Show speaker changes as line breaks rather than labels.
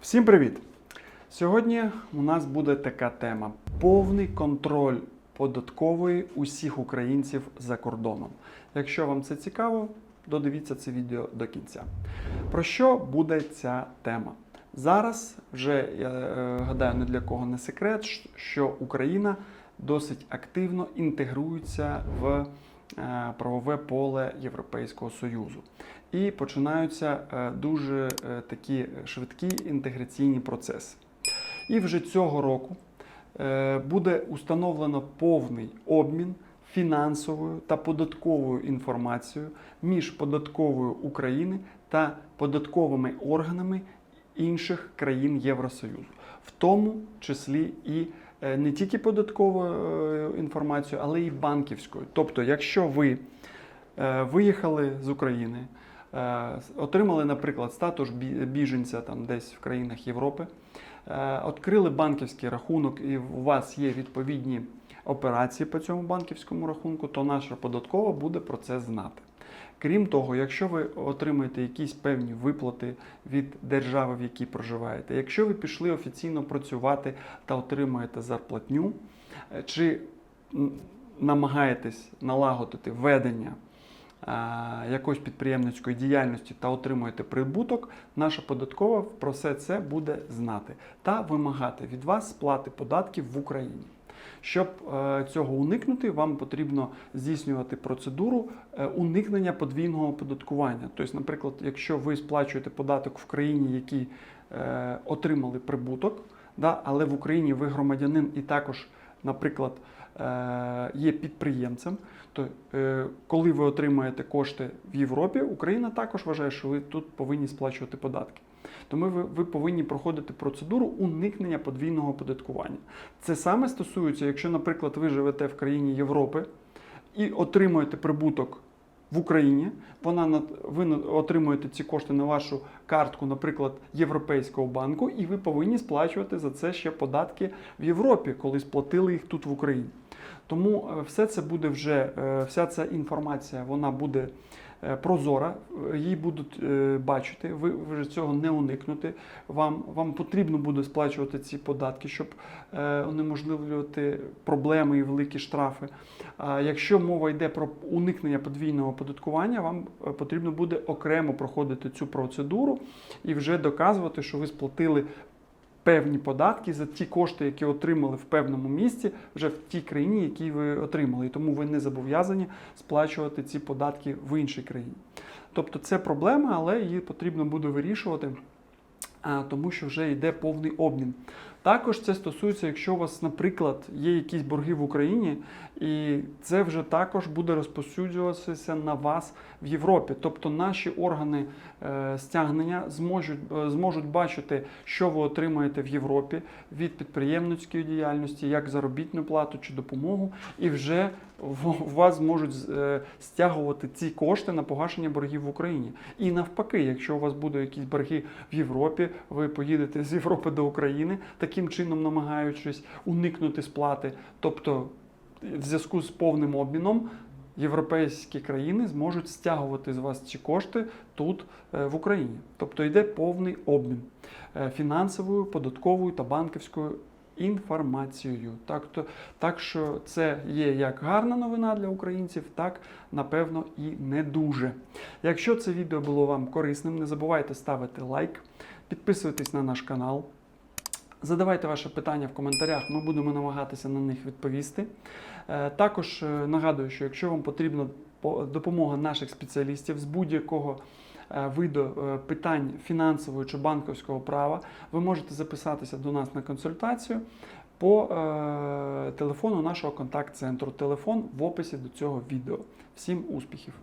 Всім привіт! Сьогодні у нас буде така тема: повний контроль податкової усіх українців за кордоном. Якщо вам це цікаво, додивіться це відео до кінця. Про що буде ця тема? Зараз вже я е, гадаю, не для кого не секрет, що Україна досить активно інтегрується в правове поле Європейського Союзу. І починаються е, дуже е, такі швидкі інтеграційні процеси. І вже цього року е, буде установлено повний обмін фінансовою та податковою інформацією між податковою України та податковими органами інших країн Євросоюзу, в тому числі і е, не тільки податковою е, інформацією, але й банківською. Тобто, якщо ви е, виїхали з України, е, отримали, наприклад, статус біженця там десь в країнах Європи, е, відкрили банківський рахунок, і у вас є відповідні операції по цьому банківському рахунку, то наша податкова буде про це знати. Крім того, якщо ви отримаєте якісь певні виплати від держави, в якій проживаєте, якщо ви пішли офіційно працювати та отримуєте зарплатню, е, чи намагаєтесь налагодити ведення а, якоїсь підприємницької діяльності та отримуєте прибуток, наша податкова про все це буде знати та вимагати від вас сплати податків в Україні. Щоб е, цього уникнути, вам потрібно здійснювати процедуру е, уникнення подвійного оподаткування. Тобто, наприклад, якщо ви сплачуєте податок в країні, які е, отримали прибуток, але в Україні ви громадянин і також, наприклад, є підприємцем, то е, коли ви отримаєте кошти в Європі, Україна також вважає, що ви тут повинні сплачувати податки. Тому ви, ви повинні проходити процедуру уникнення подвійного оподаткування. Це саме стосується, якщо, наприклад, ви живете в країні Європи і отримуєте прибуток в Україні, вона ви отримуєте ці кошти на вашу картку, наприклад, Європейського банку, і ви повинні сплачувати за це ще податки в Європі, коли сплатили їх тут в Україні. Тому е, все це буде вже, е, вся ця інформація вона буде е, прозора, її будуть бачити. Ви вже цього не уникнути. Вам, вам потрібно буде сплачувати ці податки, щоб унеможливлювати проблеми і великі штрафи. А якщо мова йде про уникнення подвійного оподаткування, вам потрібно буде окремо проходити цю процедуру і вже доказувати, що ви сплатили певні податки за ті кошти, які отримали в певному місці, вже в тій країні, які ви отримали. І тому ви не зобов'язані сплачувати ці податки в іншій країні. Тобто це проблема, але її потрібно буде вирішувати. Тому що вже йде повний обмін. Також це стосується, якщо у вас, наприклад, є якісь борги в Україні, і це вже також буде розповсюджуватися на вас в Європі. Тобто наші органи е, стягнення зможуть, е, зможуть бачити, що ви отримаєте в Європі від підприємницької діяльності, як заробітну плату чи допомогу, і вже в вас зможуть е, стягувати ці кошти на погашення боргів в Україні. І навпаки, якщо у вас будуть якісь борги в Європі, ви поїдете з Європи до України, таким чином намагаючись уникнути сплати. Тобто, в зв'язку з повним обміном. Європейські країни зможуть стягувати з вас ці кошти тут е, в Україні. Тобто йде повний обмін е, фінансовою, податковою та банківською інформацією. Так, то, так що це є як гарна новина для українців, так напевно і не дуже. Якщо це відео було вам корисним, не забувайте ставити лайк, підписуйтесь на наш канал. Задавайте ваші питання в коментарях, ми будемо намагатися на них відповісти. Е, Також е, нагадую, що якщо вам потрібна допомога наших спеціалістів з будь-якого е, виду питань фінансового чи банківського права, ви можете записатися до нас на консультацію по телефону нашого контакт-центру. Телефон в описі до цього відео. Всім успіхів!